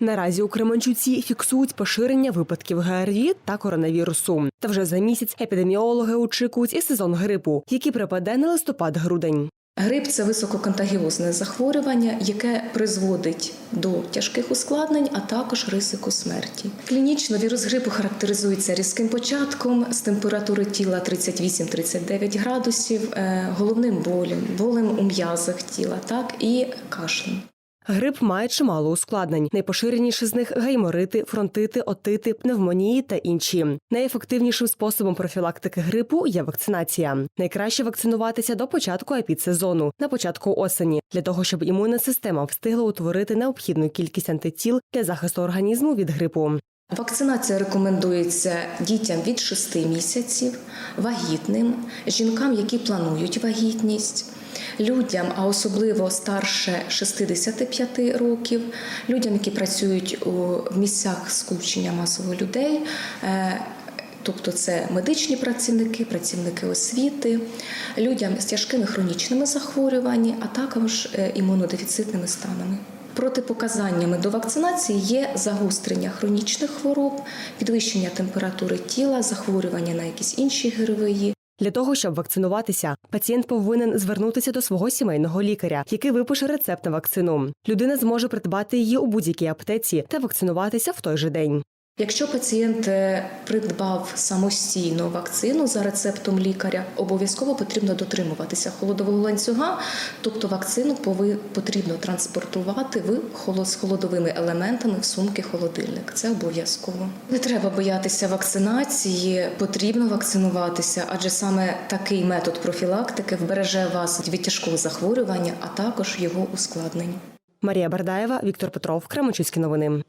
Наразі у Кременчуці фіксують поширення випадків ГРВІ та коронавірусу. Та вже за місяць епідеміологи очікують і сезон грипу, який припаде на листопад-грудень. Грип це висококонтагіозне захворювання, яке призводить до тяжких ускладнень, а також ризику смерті. Клінічно вірус грипу характеризується різким початком з температури тіла 38-39 градусів, е, головним болем, болем у м'язах тіла, так і кашлем. Грип має чимало ускладнень. Найпоширеніші з них гайморити, фронтити, отити, пневмонії та інші. Найефективнішим способом профілактики грипу є вакцинація. Найкраще вакцинуватися до початку епідсезону, на початку осені, для того, щоб імунна система встигла утворити необхідну кількість антитіл для захисту організму від грипу. Вакцинація рекомендується дітям від 6 місяців, вагітним, жінкам, які планують вагітність, людям, а особливо старше 65 років, людям, які працюють у місцях скупчення масово людей. е, Тобто це медичні працівники, працівники освіти, людям з тяжкими хронічними захворюваннями, а також е, імунодефіцитними станами. Протипоказаннями до вакцинації є загострення хронічних хвороб, підвищення температури тіла, захворювання на якісь інші ГРВІ. Для того щоб вакцинуватися, пацієнт повинен звернутися до свого сімейного лікаря, який випише рецепт на вакцину. Людина зможе придбати її у будь-якій аптеці та вакцинуватися в той же день. Якщо пацієнт е, придбав самостійно вакцину за рецептом лікаря, обов'язково потрібно дотримуватися холодового ланцюга, тобто вакцину потрібно транспортувати в холо- з холодовими елементами в сумки холодильник. Це обов'язково. Не треба боятися вакцинації, потрібно вакцинуватися, адже саме такий метод профілактики вбереже вас від тяжкого захворювання, а також його ускладнень. Марія Бардаєва, Віктор Петров, Кременчуцькі новини.